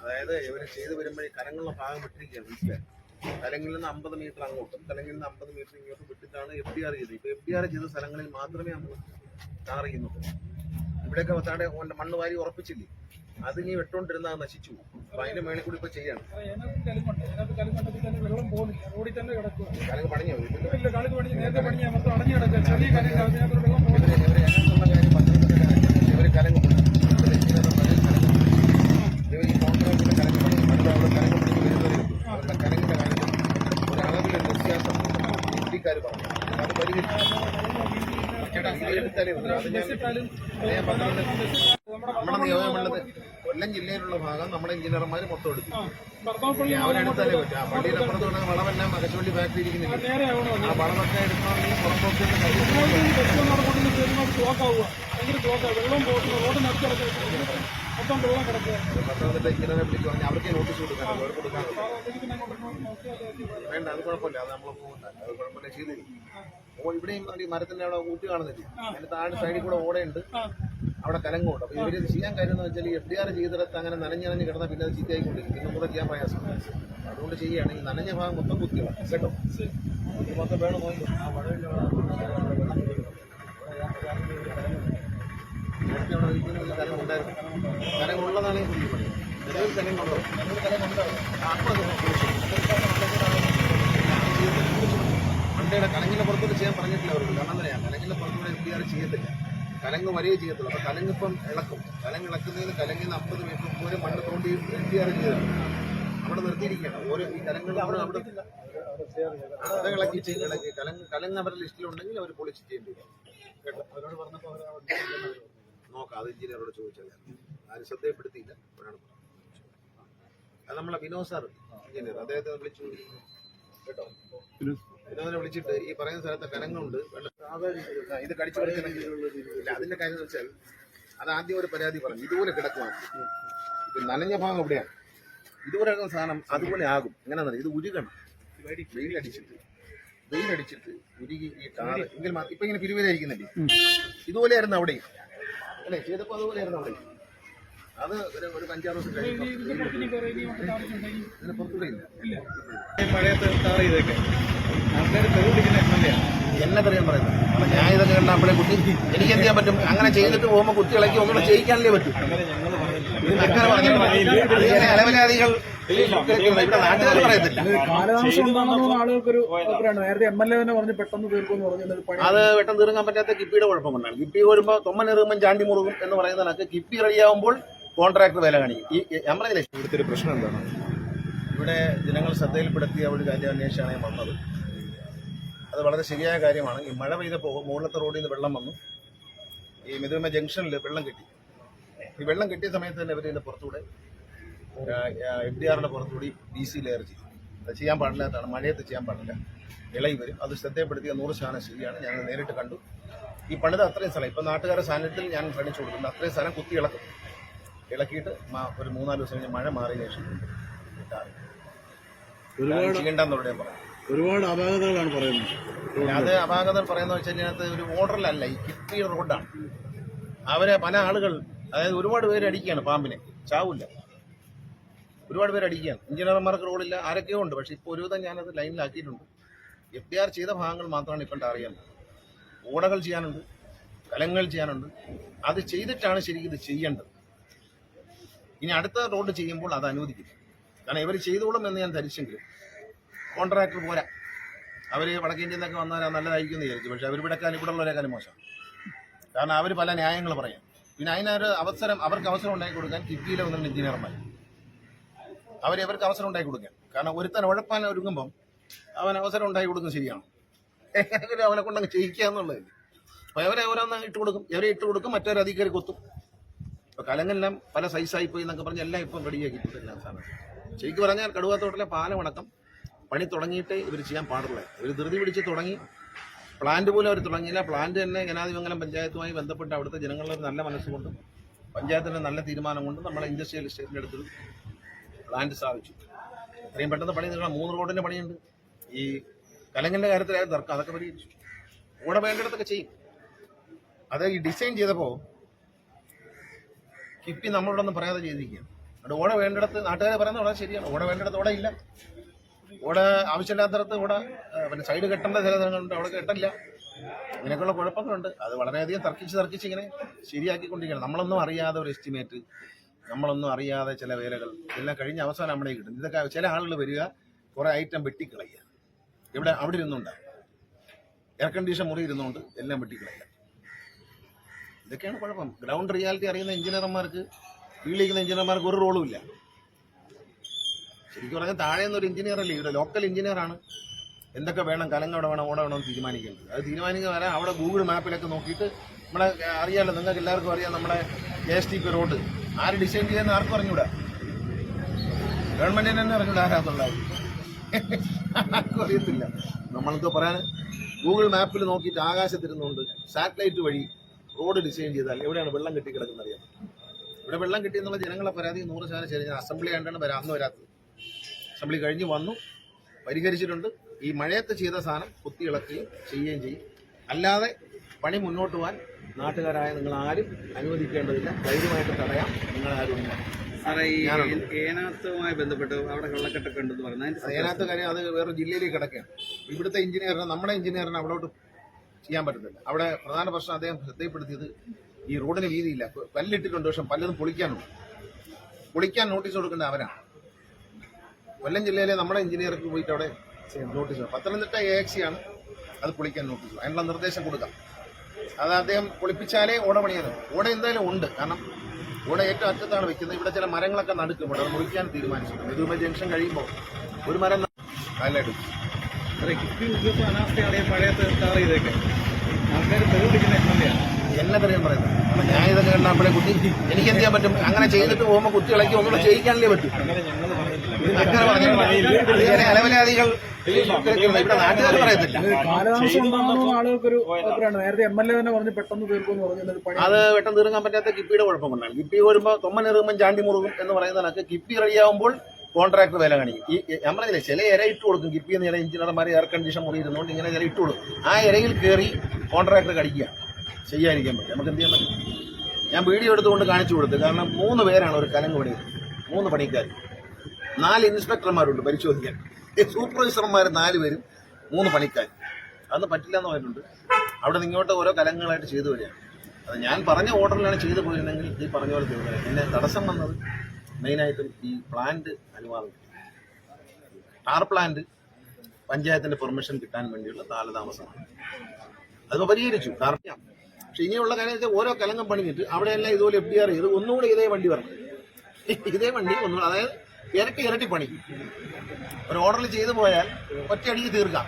അതായത് ഇവർ ചെയ്ത് വരുമ്പോഴേ കരങ്ങളുടെ ഭാഗം വിട്ടിരിക്കുകയാണ് മനസ്സിലായി? കലങ്ങളിൽ നിന്ന് അമ്പത് മീറ്റർ അങ്ങോട്ടും കലങ്ങളിൽ നിന്ന് അമ്പത് മീറ്റർ ഇങ്ങോട്ടും വിട്ടിട്ടാണ് എഫ് ഡി ആർ ചെയ്തത്. ഇപ്പൊ എഫ് ഡി ആർ ചെയ്ത സ്ഥലങ്ങളിൽ മാത്രമേ നമ്മൾ ടാർ ചെയ്യുന്നുള്ളൂ. ഇവിടെയൊക്കെ താടെ മണ്ണ് വാരി ഉറപ്പിച്ചില്ലേ? അത് ഇനി വെട്ടോണ്ടിരുന്ന നശിച്ചു. അപ്പൊ അതിന്റെ മേളിൽ കൂടി ഇപ്പൊ ചെയ്യാണ്. അതിനകത്ത് കലുങ്കുണ്ട് ഇവർ കലുങ്കുണ്ടെങ്കിൽ തന്നെ വെള്ളം പോകുന്നില്ല റോഡിൽ തന്നെ കിടക്കുക കലങ്ങ് പണിഞ്ഞോ ഇതിന്റെ ഇല്ല കലുങ്ക് പണി നേരത്തെ പണിയാൽ മൊത്തം അടഞ്ഞു കിടക്കുക ചെറിയ കലുങ്ക് അതിനകത്ത് വെള്ളം പോകുന്നില്ല ഇവർ ഇവർ ഞങ്ങൾക്കുള്ള കാര്യം പത്രത്തിന്റെ കാര്യം ഇവർ കലങ്ങ് പണി. ഇവർ ചെയ്യുന്നത് പണി കലങ്ങ് പണി. ഇവർ ഈ കോൺട്രാക്ടിന്റെ കലങ്ങ് പണി. പണ്ട് അവിടെ കലങ്ങ് പണി വരുന്നവരെ അവരുടെ കലങ്ങിന്റെ കാര്യത്തിൽ ഒരളവിലൊരു വ്യത്യാസം ഇന്ത്യക്കാർ പറഞ്ഞു അത് പരിഹരിച്ചു ചേട്ടാ ഇത് എടുത്താലേ ഉള്ളൂ. അത് ഞാൻ ഇട്ടാലും അത് ഞാൻ പത്രത്തിൽ നമ്മുടെ നമ്മുടെ നിയമമുള്ളത് കൊല്ലം ജില്ലയിലുള്ള ഭാഗം നമ്മുടെ എഞ്ചിനീയർമാർ മൊത്തം എടുത്തു ഭർത്താപ്പള്ളി അവരെടുത്താലേ പറ്റും. ആ പള്ളിയുടെ അപ്പുറത്തുള്ള വളമെല്ലാം ഫാക്ടറി ഇരിക്കുന്നില്ല വളമൊക്കെ എടുക്കണമെങ്കിൽ പത്തനംതിട്ട വിളിച്ചു പറഞ്ഞാൽ അവർക്ക് നോട്ടീസ് കൊടുക്കാൻ വേണ്ട അത് കുഴപ്പമില്ല. അത് നമ്മൾ പോകുന്നില്ല അത് കുഴപ്പമില്ല ചെയ്ത് ഓ ഇവിടെയും മരത്തിന്റെ അവിടെ ഊട്ടി കാണുന്നില്ല? അതിന്റെ താഴെ സൈഡിൽ കൂടെ ഓടയുണ്ട്. അവിടെ കലങ്ങുണ്ട് അപ്പൊ ഇവർ ചെയ്യാൻ കാര്യം എന്ന് വെച്ചാൽ എഫ് ഡി ആർ ചെയ്തിടത്ത് അങ്ങനെ നനഞ്ഞനഞ്ഞ് കിടന്നാൽ പിന്നെ അത് ചീത്തയായിക്കൊണ്ടിരിക്കും പിന്നെ കൂടെ ചെയ്യാൻ പ്രയാസം അതുകൊണ്ട് ചെയ്യുകയാണെങ്കിൽ നനഞ്ഞ ഭാഗം മൊത്തം കുത്തിയാണ് കേട്ടോ മൊത്തം വേണം കുളിച്ചു. പുറത്തോട്ട് ചെയ്യാൻ പറഞ്ഞിട്ടില്ല അവരോട് കാരണം എന്താ കണങ്ങിന്റെ പുറത്തോട്ട് എഫ് ഡി ആർ ചെയ്യത്തില്ല കലങ്ങ് വരെയേ ചെയ്യത്തുള്ളൂ. അപ്പൊ കലങ്ങ് ഇപ്പം ഇളക്കും. കലങ്ങ് ഇളക്കുന്നതിന് കലങ്ങിന് അമ്പത് മീറ്റർ പോലും മണ്ണ് തോണ്ടി എത്തിയാറ് ചെയ്തതാണ് അവിടെ നിർത്തിയിരിക്കുകയാണ് ഓരോ ഈ കലങ്ങൾ അവിടെ അവിടെ അത് ഇളക്കി കലങ്ങ് കലങ്ങ് അവരുടെ ലിസ്റ്റിലുണ്ടെങ്കിൽ അവർ പൊളിച്ച് ചെയ്യേണ്ടി വരും. കേട്ടോ? അവരോട് പറഞ്ഞപ്പോൾ നോക്കാം. അത് എഞ്ചിനീയറോട് ചോദിച്ചാൽ ആരും ശ്രദ്ധയപ്പെടുത്തിയില്ല. അപ്പോഴാണ് പറഞ്ഞത്. അത് നമ്മളെ വിനോദ് സാർ എഞ്ചിനീയർ. അദ്ദേഹത്തെ വിളിച്ചു കേട്ടോ. വിനോദിനെ വിളിച്ചിട്ട് ഈ പറയുന്ന സ്ഥലത്ത് കലങ്ങളുണ്ട് വെള്ളം ഇത് കടിച്ചു ഇല്ല അതിന്റെ കാര്യം എന്ന് വെച്ചാൽ അത് ആദ്യം ഒരു പരാതി പറഞ്ഞു. ഇതുപോലെ കിടക്കുവാണ് ഇത് നനഞ്ഞ ഭാഗം എവിടെയാണ് ഇതുപോലെ കിടക്കുന്ന സാധനം അതുപോലെ ആകും. എങ്ങനെയാണെന്ന് ഇത് ഉരുകണം. വെയിലടിച്ചിട്ട്. വെയിലടിച്ചിട്ട് ഉരുകി ഈ കാറ് എങ്കിൽ ഇപ്പൊ ഇങ്ങനെ പിരിവരായിരിക്കുന്നില്ലേ ഇതുപോലെയായിരുന്നു അവിടെ അല്ലേ? ചെയ്തപ്പോ അതുപോലെയായിരുന്നു അവിടെ അത് ഒരു ഒരു അഞ്ചാറ് ദിവസം കഴിഞ്ഞു ഇതിന്റെ പുറത്ത് ഇനി കുറെ ഇനി മറ്റേ ആവശ്യമുണ്ടെങ്കിൽ ഇതിന് പുറത്തുകൂടെ ഇല്ല. മഴയത്ത് ടാർ ചെയ്തേക്കെ. ആൾക്കാർ തെരുവിടിക്കുന്ന എം എൽ എ എന്നെ പറയാൻ പറയുന്നത്. അപ്പൊ ഞാൻ ഇതൊക്കെ കണ്ട അപ്പോഴേ കുട്ടി എനിക്ക് എന്ത് ചെയ്യാൻ പറ്റും? അങ്ങനെ ചെയ്തിട്ട് പോകുമ്പോൾ കുട്ടി ഇളക്കി ഒന്നുകൂടെ ചെയ്യിക്കാനല്ലേ പറ്റും. അങ്ങനെ പറഞ്ഞിട്ടുണ്ട് ഇങ്ങനെ അലവലാദികൾ അത് പെട്ടെന്ന് തീർക്കാൻ പറ്റാത്ത കിപ്പിയുടെ കുഴപ്പമുണ്ടാണ് കിപ്പി വരുമ്പോൾ തൊമ്മൻ എറുമ്പം ചാണ്ടി മുറുകും എന്ന് പറയുന്നതിനകത്ത് കിപ്പി റെഡിയാവുമ്പോൾ കോൺട്രാക്ടർ വില കാണിക്കും. ഈ ഞാൻ പറഞ്ഞില്ലേ? ഇവിടുത്തെ ഒരു പ്രശ്നം എന്താണ്? ഇവിടെ ജനങ്ങൾ ശ്രദ്ധയിൽപ്പെടുത്തിയ ഒരു കാര്യം അന്വേഷിച്ചാണ് ഞാൻ വന്നത്. അത് വളരെ ശരിയായ കാര്യമാണ്. ഈ മഴ പെയ്തപ്പോൾ മുകളിലത്തെ റോഡിൽ നിന്ന് വെള്ളം വന്നു. ഈ മിതുമ ജംഗ്ഷനിൽ വെള്ളം കിട്ടി. ഈ വെള്ളം കിട്ടിയ സമയത്ത് തന്നെ ഇവർ ഇതിന്റെ പുറത്തൂടെ എഫ് ഡി ആറിന്റെ പുറത്തുകൂടി ബി സി ലെയർ ചെയ്തു. അത് ചെയ്യാൻ പാടില്ലാത്തതാണ്. മഴയത്ത് ചെയ്യാൻ പാടില്ല. ഇളകി വരും. അത് ശ്രദ്ധയപ്പെടുത്തിയ നൂറ് ശതമാനം ശരിയാണ്. ഞങ്ങൾ നേരിട്ട് കണ്ടു. ഈ പണിത് അത്രയും സ്ഥലം. ഇപ്പം നാട്ടുകാരുടെ സാന്നിധ്യത്തിൽ ഞാൻ ശ്രമിച്ചു കൊടുക്കുന്നത് അത്രയും സ്ഥലം കുത്തി ഇളക്കും. ഇളക്കിയിട്ട് ഒരു മൂന്നാൽ ദിവസം കഴിഞ്ഞ് മഴ മാറിയ ശേഷം ഇട്ടാൽ ഒരുപാട് പറഞ്ഞു അപാകതകളാണ് പറയുന്നത്. അത് അപാകതകൾ പറയുന്ന വെച്ചാൽ ഇതിനകത്ത് ഒരു ഓർഡറിലല്ല ഈ കിട്ടി റോഡാണ്. അവരെ പല ആളുകൾ അതായത് ഒരുപാട് പേര് അടിക്കുകയാണ് പാമ്പിനെ. ചാവില്ല. ഒരുപാട് പേര് അടിക്കുകയാണ്. എഞ്ചിനീയർമാർക്ക് റോഡില്ല ആരൊക്കെയോ ഉണ്ട്. പക്ഷെ ഇപ്പോൾ ഒരുവിധം ഞാനത് ലൈനിലാക്കിയിട്ടുണ്ട്. എഫ് ഡി ആർ ചെയ്ത ഭാഗങ്ങൾ മാത്രമാണ് ഇപ്പം അറിയാൻ ഓടകൾ ചെയ്യാനുണ്ട് കലങ്ങൾ ചെയ്യാനുണ്ട്. അത് ചെയ്തിട്ടാണ് ശരിക്കും ഇത് ചെയ്യേണ്ടത്. ഇനി അടുത്ത റോഡ് ചെയ്യുമ്പോൾ അത് അനുവദിക്കും കാരണം ഇവർ ചെയ്തോളും എന്ന് ഞാൻ ധരിച്ചെങ്കിലും. കോൺട്രാക്ടർ പോരാ. അവർ വടക്കേ ഇന്ത്യയിൽ നിന്നൊക്കെ വന്നാൽ നല്ലതായിരിക്കും എന്ന് വിചാരിച്ചു. പക്ഷെ അവർ ഇവിടെക്കാലം ഇവിടെ ഉള്ളവരെക്കാളും മോശം. കാരണം അവർ പല ന്യായങ്ങൾ പറയും. പിന്നെ അതിനൊരു അവസരം അവർക്ക് അവസരം ഉണ്ടാക്കി കൊടുക്കാൻ കിഫ്ബിയിലെ വന്നിട്ട് എഞ്ചിനീയർമാർ അവർ ഇവർക്ക് അവസരം ഉണ്ടാക്കി കൊടുക്കാൻ. കാരണം ഒരുത്തൻ ഉഴപ്പാൻ ഒരുങ്ങുമ്പം അവൻ അവസരം ഉണ്ടാക്കി കൊടുക്കുന്നത് ശരിയാണ്. എങ്ങനെയെങ്കിലും അവനെ കൊണ്ടങ്ങ് ചെയ്യിക്കുക എന്നുള്ളത് അപ്പോൾ അവരെ ഓരോന്ന് ഇട്ട് കൊടുക്കും. ഇവരെ ഇട്ട് കൊടുക്കും മറ്റൊരു അധികാരി കൊത്തും. ഇപ്പോൾ കലങ്ങെല്ലാം പല സൈസായി പോയി എന്നൊക്കെ പറഞ്ഞ് എല്ലാം ഇപ്പം റെഡിയാക്കിയിട്ടുണ്ട് എല്ലാ സാധനം. ശരിക്കും പറഞ്ഞാൽ കടുവാത്തോട്ടിലെ പാലമടക്കം പണി തുടങ്ങിയിട്ടേ ഇവർ ചെയ്യാൻ പാടുള്ളൂ. ഇവർ ധൃതി പിടിച്ച് തുടങ്ങി. പ്ലാന്റ് പോലും അവർ തുടങ്ങിയില്ല. പ്ലാന്റ് തന്നെ ജനാധിപങ്കലം പഞ്ചായത്തുമായി ബന്ധപ്പെട്ട് അവിടുത്തെ ജനങ്ങളുടെ ഒരു നല്ല മനസ്സുകൊണ്ടും പഞ്ചായത്തിന്റെ നല്ല തീരുമാനം കൊണ്ടും നമ്മളെ ഇൻഡസ്ട്രിയൽ എസ്റ്റേറ്റിന്റെ അടുത്ത് പ്ലാന്റ് സ്ഥാപിച്ചു. അത്രയും പെട്ടെന്ന് പണി നിങ്ങളുടെ മൂന്ന് റോഡിന്റെ പണിയുണ്ട്. ഈ കലങ്ങിന്റെ കാര്യത്തിലായ തർക്കം. അതൊക്കെ പരിഹരിച്ചു. കൂടെ വേണ്ടിടത്തൊക്കെ ചെയ്യും. അത് ഈ ഡിസൈൻ ചെയ്തപ്പോൾ കിപ്പി നമ്മളോടൊന്നും പറയാതെ ചെയ്തിരിക്കുകയാണ്. അവിടെ ഓട വേണ്ടിടത്ത് നാട്ടുകാരെ പറയുന്നത് വളരെ ശരിയാണ്. ഓട വേണ്ടിടത്ത് ഓട ഇല്ല. ഓട ആവശ്യമില്ലാത്തടത്ത് ഓട പിന്നെ സൈഡ് കെട്ടേണ്ട ചില സ്ഥലങ്ങളുണ്ട് അവിടെ കെട്ടില്ല. ഇങ്ങനെയൊക്കെയുള്ള കുഴപ്പങ്ങളുണ്ട്. അത് വളരെയധികം തർക്കിച്ച് തർക്കിച്ച് ഇങ്ങനെ ശരിയാക്കിക്കൊണ്ടിരിക്കുകയാണ്. നമ്മളൊന്നും അറിയാതെ ഒരു എസ്റ്റിമേറ്റ് നമ്മളൊന്നും അറിയാതെ ചില വേലകൾ എല്ലാം കഴിഞ്ഞ അവസാനം നമ്മുടെ കിട്ടും. ഇതൊക്കെ ചില ആളുകൾ വരിക കുറേ ഐറ്റം വെട്ടിക്കളയുക. ഇവിടെ അവിടെ ഇരുന്നുണ്ടാവും എയർ കണ്ടീഷൻ മുറി ഇരുന്നുകൊണ്ട് എല്ലാം വെട്ടിക്കളയുക. ഇതൊക്കെയാണ് കുഴപ്പം. ഗ്രൗണ്ട് റിയാലിറ്റി അറിയുന്ന എഞ്ചിനീയർമാർക്ക് വീട്ടിലിരിക്കുന്ന എഞ്ചിനീയർമാർക്ക് ഒരു റോളും ഇല്ല. ശരിക്കും പറഞ്ഞാൽ താഴെ നിന്നൊരു എഞ്ചിനീയർ അല്ലേ? ഇവിടെ ലോക്കൽ എഞ്ചിനീയറാണ് എന്തൊക്കെ വേണം കലങ്ങ എവിടെ വേണം ഓടെ വേണം തീരുമാനിക്കേണ്ടത്. അത് തീരുമാനിക്കുക വരെ അവിടെ ഗൂഗിൾ മാപ്പിലൊക്കെ നോക്കിയിട്ട് നമ്മളെ അറിയാമല്ലോ നിങ്ങൾക്ക് എല്ലാവർക്കും അറിയാം നമ്മുടെ K S T P road ആര് ഡിസൈൻ ചെയ്യുന്ന ആർക്കും അറിഞ്ഞൂടാ. ഗവൺമെന്റിന് തന്നെ അറിഞ്ഞൂടാ ആരാന്നുള്ളത്. ആർക്കും അറിയത്തില്ല. നമ്മളെന്തോ പറയാൻ ഗൂഗിൾ മാപ്പിൽ നോക്കിയിട്ട് ആകാശത്തിരുന്നുകൊണ്ട് സാറ്റലൈറ്റ് വഴി റോഡ് ഡിസൈൻ ചെയ്താൽ എവിടെയാണ് വെള്ളം കെട്ടിക്കിടക്കുന്നത് അറിയാം ഇവിടെ വെള്ളം കിട്ടി എന്നുള്ള ജനങ്ങളെ പരാതി നൂറ് ശതമാനം ശരി. ഞാൻ അസംബ്ലി ആയിട്ടാണ് വരാന്ന് വരാത്തത്. അസംബ്ലി കഴിഞ്ഞ് വന്നു പരിഹരിച്ചിട്ടുണ്ട്. ഈ മഴയത്ത് ചെയ്ത സാധനം കുത്തി ഇളക്കുകയും ചെയ്യുകയും ചെയ്യും. അല്ലാതെ പണി മുന്നോട്ട് പോകാൻ നാട്ടുകാരായ നിങ്ങൾ ആരും അനുവദിക്കേണ്ടതില്ല. ധൈര്യമായിട്ട് തടയാം നിങ്ങൾ ആരും സാറേ ഈ. ഏനാത്തുമായി ബന്ധപ്പെട്ട് അവിടെ വെള്ളക്കെട്ടൊക്കെ ഉണ്ടെന്ന് പറഞ്ഞു ഏനാത്ത് കാര്യം അത് വേറെ ജില്ലയിലേക്ക് കിടക്കുകയാണ്. ഇവിടുത്തെ എഞ്ചിനീയറിനെ നമ്മുടെ എഞ്ചിനീയറിനെ അവിടോട്ട് ചെയ്യാൻ പറ്റത്തില്ല. അവിടെ പ്രധാന പ്രശ്നം അദ്ദേഹം ശ്രദ്ധയിൽപ്പെടുത്തിയത് ഈ റോഡിന് വീതിയില്ല. പല്ലിട്ടിട്ടുണ്ട്. പക്ഷെ പലതും പൊളിക്കാനുണ്ട്. പൊളിക്കാൻ നോട്ടീസ് കൊടുക്കേണ്ട അവരാണ് കൊല്ലം ജില്ലയിലെ നമ്മുടെ എഞ്ചിനീയർക്ക് പോയിട്ട് അവിടെ നോട്ടീസ് പത്തനംതിട്ട എ എക്സി ആണ് അത് പൊളിക്കാൻ നോട്ടീസ് അതിനുള്ള നിർദ്ദേശം കൊടുക്കാം. അത് അദ്ദേഹം പൊളിപ്പിച്ചാലേ ഓട പണിയാൻ ഓട എന്തായാലും ഉണ്ട്. കാരണം ഓട ഏറ്റവും അറ്റത്താണ് വെക്കുന്നത്. ഇവിടെ ചില മരങ്ങളൊക്കെ നടുക്കും. ഇവിടെ മുറിക്കാൻ തീരുമാനിച്ചിട്ടുണ്ട്. നെടുമ ജംഗ്ഷൻ കഴിയുമ്പോൾ ഒരു മരം ന- കിഫ്ബി ഉദ്യോഗസ്ഥ അനാസ്ഥയാണ് ഈ ആൾക്കാർ എക്സ്മന്തിയാണ് എന്നെ പറയാൻ പറയുന്നത് അപ്പൊ ഞാൻ ഇതൊക്കെ കണ്ടപ്പോഴേ കുട്ടി എനിക്ക് എന്ത് ചെയ്യാൻ പറ്റും? അങ്ങനെ ചെയ്തിട്ട് പോകുമ്പോൾ കുത്തി ഇളക്കി ഒന്നുകൂടെ ചെയ്യിക്കാനല്ലേ പറ്റും. അങ്ങനെ പറഞ്ഞിട്ടില്ല ചില അലവലാദികൾ ഇവിടെ നാട്ടുകാർ പറയത്തില്ല. അത് പെട്ടെന്ന് തീർക്കാൻ പറ്റാത്ത കിപ്പിയുടെ കുഴപ്പം കൊണ്ടാണ് കിപ്പി വരുമ്പോൾ ഇറങ്ങുമ്പോൾ ചാണ്ടി മുറുകും എന്ന് പറയുന്ന കണക്ക് കിപ്പി റെഡിയാവുമ്പോൾ കോൺട്രാക്ടർ വില കാണിക്കും. ഈ ഞാൻ പറഞ്ഞില്ലേ ചില ഇര ഇട്ട് കൊടുക്കും. കിപ്പി എന്ന് ചില എഞ്ചിനീയർമാർ എയർ കണ്ടീഷൻ മുറി ഇരുന്നുകൊണ്ട് ഇങ്ങനെ ചില ഇട്ട് കൊടുക്കും. ആ ഇരയിൽ കയറി കോൺട്രാക്ടർ കടിക്കുക. ചെയ്യാതിരിക്കാൻ പറ്റും. നമുക്ക് എന്ത് ചെയ്യാൻ പറ്റും? ഞാൻ വീഡിയോ എടുത്തുകൊണ്ട് കാണിച്ചു കൊടുത്തു. കാരണം മൂന്ന് പേരാണ് ഒരു കലങ്ക് പണി. മൂന്ന് പണിക്കാർ നാല് ഇൻസ്പെക്ടർമാരുണ്ട് പരിശോധിക്കാൻ. സൂപ്പർവൈസർമാർ നാല് പേരും മൂന്ന് പണിക്കാർ അതൊന്നും പറ്റില്ല എന്ന് പറഞ്ഞിട്ടുണ്ട്. അവിടെ നിന്ന് ഇങ്ങോട്ട് ഓരോ കലങ്ങളായിട്ട് ചെയ്തു വരികയാണ്. അത് ഞാൻ പറഞ്ഞ ഓർഡറിലാണ് ചെയ്തു പോയിരുന്നെങ്കിൽ ഈ പറഞ്ഞ പോലെ തീർന്നത് പിന്നെ തടസ്സം വന്നത് മെയിനായിട്ടും ഈ പ്ലാന്റ് അനുവാദം ടാർ പ്ലാന്റ് പഞ്ചായത്തിന്റെ പെർമിഷൻ കിട്ടാൻ വേണ്ടിയുള്ള കാലതാമസമാണ്. അത് പരിഹരിച്ചു. കാരണം പക്ഷെ ഇനിയുള്ള കാര്യം വെച്ചാൽ ഓരോ കലങ്കം പണിഞ്ഞിട്ട് അവിടെയെല്ലാം ഇതുപോലെ എഫ് ഡി ആർ ചെയ്ത് ഒന്നുകൂടെ ഇതേ വണ്ടി വരണം. ഇതേ വണ്ടി ഒന്നുകൂടെ അതായത് ഇരട്ടി ഇരട്ടി പണി. ഒരു ഓർഡറിൽ ചെയ്തു പോയാൽ ഒറ്റയടിക്ക് തീർക്കാം.